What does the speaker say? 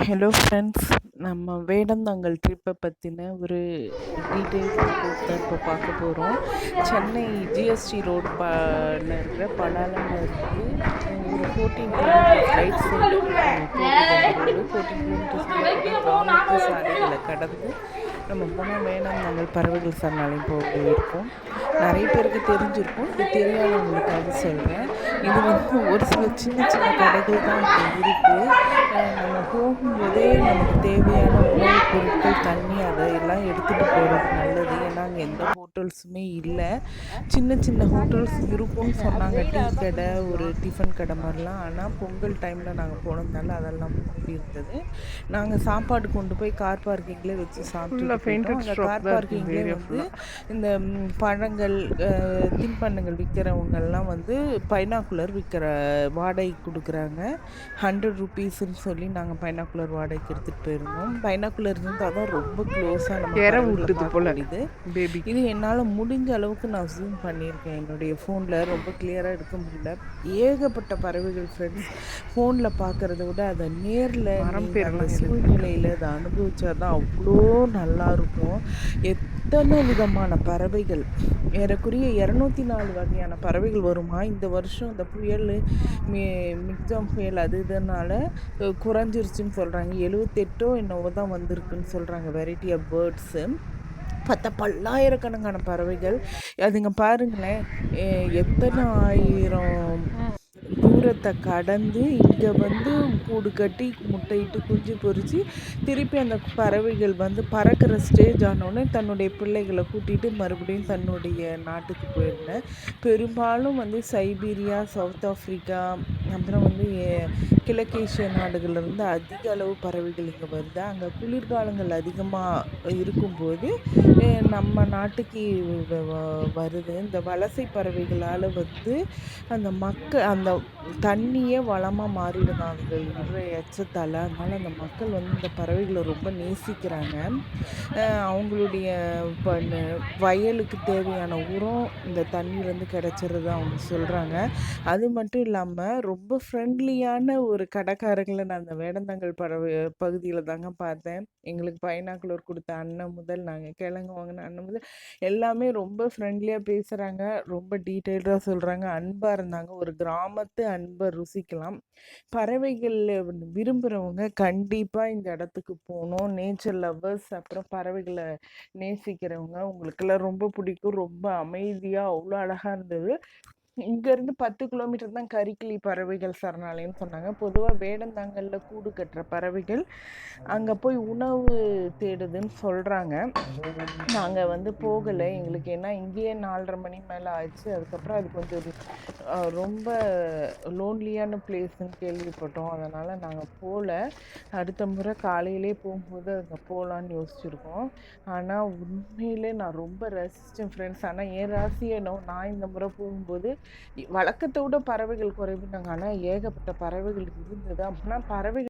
Hello friends நம்ம வேடந்தாங்கல் ட்ரிப்பை பற்றின ஒரு டீட்டெயில்ஸ் ரிப்போர்ட் தான் இப்போ பார்க்க போகிறோம் சென்னை ஜிஎஸ்டி ரோடு பால இருக்கிற பலாலம்ல இருக்குது ஒரு fourteen kilometre right side fourteen kilometres சாலைகளை கடந்து நம்ம போனால் வேடந்தாங்கல் பறவைகள் சரணாலயம் போக இருக்கோம். நிறைய பேருக்கு தெரிஞ்சிருக்கும். இது தெரியாதவங்களுக்காக சொல்கிறேன் இது வந்து ஒரு சில சின்ன சின்ன கடைகள் தான் இங்கே இருக்குது நம்ம போகும்போதே நமக்கு தேவையான உணவுப் பொருட்கள் தண்ணி அதை எல்லாம் எடுத்துகிட்டு போகிறது நல்லது. ஏன்னா அங்கே எந்த ஹோட்டல்ஸுமே இல்லை. சின்ன சின்ன ஹோட்டல்ஸ் இருக்கும்னு சொன்னாங்க. டீ கடை ஒரு டிஃபன் கடை மாதிரிலாம். ஆனால் பொங்கல் டைமில் நாங்கள் போனதுனால அதெல்லாம் மூடி இருந்தது. நாங்கள் சாப்பாடு கொண்டு போய் கார் பார்க்கிங்லேயே வச்சு சாப்பிட்டு கார் பார்க்கிங்லேயே வந்து இந்த பழங்கள் தின்பண்டங்கள் விற்கிறவங்கெல்லாம் வந்து பைனாக்குலர் விற்கிற வாடகை கொடுக்குறாங்க. ஹண்ட்ரட் ருபீஸ்ன்னு சொல்லி நாங்கள் பைனாக்குலர் வாடகைக்கு எடுத்துகிட்டு போயிருந்தோம். பைனாக்குலர் இருந்தால் தான் ரொம்ப க்ளோஸாக நம்ம விட்டுது போல. இது பேபி இது என்னால் முடிஞ்ச அளவுக்கு நான் ஜூம் பண்ணியிருக்கேன். என்னுடைய ஃபோனில் ரொம்ப கிளியராக எடுக்க முடியல. ஏகப்பட்ட பறவைகள் ஃப்ரெண்ட்ஸ் ஃபோனில் பார்க்குறத விட அதை நேரில் அந்த சூழ்நிலையில் அதை அனுபவிச்சா தான் அவ்வளோ நல்லாயிருக்கும். எத்தனை விதமான பறவைகள்? ஏறக்குறைய இரநூத்தி நாலு வகையான பறவைகள் வருமா? இந்த வருஷம் இந்த புயல் மி மிக்ஜாம் புயல் அது இதனால் குறைஞ்சிருச்சுன்னு சொல்கிறாங்க எழுவத்தெட்டோ என்னவோ தான் வந்திருக்குன்னு சொல்கிறாங்க வெரைட்டி ஆஃப் பேர்ட்ஸு பத்து பல்லாயிரக்கணக்கான பறவைகள். அதுங்க பாருங்களேன் எத்தனை ஆயிரம் தூரத்தை கடந்து இங்கே வந்து கூடு கட்டி முட்டையிட்டு குஞ்சு பொறிச்சு திருப்பி அந்த பறவைகள் வந்து பறக்கிற ஸ்டேஜ் ஆனோடனே தன்னுடைய பிள்ளைகளை கூட்டிகிட்டு மறுபடியும் தன்னுடைய நாட்டுக்கு போயிருந்தேன். பெரும்பாலும் வந்து சைபீரியா சவுத் ஆஃப்ரிக்கா அப்புறம் வந்து கிழக்கேசிய நாடுகள்லேருந்து அதிக அளவு பறவைகள் இங்கே வருது. அங்கே குளிர்காலங்கள் அதிகமாக இருக்கும்போது நம்ம நாட்டுக்கு வருது. இந்த வலசை பறவைகளால் வந்து அந்த மக்கள் அந்த தண்ணியே வளமாக மாறிடுது அவங்க விடுற எச்சத்தால். அதனால் அந்த மக்கள் வந்து இந்த பறவைகளை ரொம்ப நேசிக்கிறாங்க. அவங்களுடைய இப்போ வயலுக்கு தேவையான உரம் இந்த தண்ணியிலேருந்து கிடச்சிருது அவங்க சொல்கிறாங்க அது மட்டும் இல்லாமல் ரொம்ப ரொம்ப ஃப்ரெண்ட்லியான ஒரு கடைக்காரங்களை நான் அந்த வேடந்தாங்கல் பறவை பகுதியில் தாங்க பார்த்தேன். எங்களுக்கு பைனாக்குலர் கொடுத்த அண்ணன் முதல் நாங்கள் கிழங்கு வாங்கின அண்ணன் முதல் எல்லாமே ரொம்ப ஃப்ரெண்ட்லியாக பேசுகிறாங்க ரொம்ப டீட்டெயில்டாக சொல்கிறாங்க அன்பாக இருந்தாங்க. ஒரு கிராமத்து அன்பை ருசிக்கலாம். பறவைகள் விரும்புகிறவங்க கண்டிப்பாக இந்த இடத்துக்கு போகணும். நேச்சர் லவ்வர்ஸ் அப்புறம் பறவைகளை நேசிக்கிறவங்க. உங்களுக்கெல்லாம் ரொம்ப பிடிக்கும். ரொம்ப அமைதியாக அவ்வளோ அழகாக இருந்தது. இங்கேருந்து பத்து கிலோமீட்டர் தான் கரிக்கிளி பறவைகள் சரணாலயம்னு சொன்னாங்க. பொதுவாக வேடந்தாங்கல்ல கூடு கட்டுற பறவைகள் அங்கே போய் உணவு தேடுதுன்னு சொல்கிறாங்க நாங்கள் வந்து போகலை. எங்களுக்கு ஏன்னா இங்கேயே நாலரை மணி மேலே ஆயிடுச்சு. அதுக்கப்புறம் அது கொஞ்சம் ரொம்ப லோன்லியான பிளேஸ்ன்னு கேள்விப்பட்டோம். அதனால் நாங்கள் போகல அடுத்த முறை காலையிலே போகும்போது அங்கே போகலான்னு யோசிச்சுருக்கோம். ஆனால் உண்மையிலே நான் ரொம்ப ரசித்தேன் ஃப்ரெண்ட்ஸ் ஆனால் என் ராசியை நான் இந்த முறை போகும்போது வழக்கத்தை விட பறவைகள் குறைவுனாங்க ஆனால் ஏகப்பட்ட பறவைகள் இருந்தது. அப்படின்னா பறவைகள்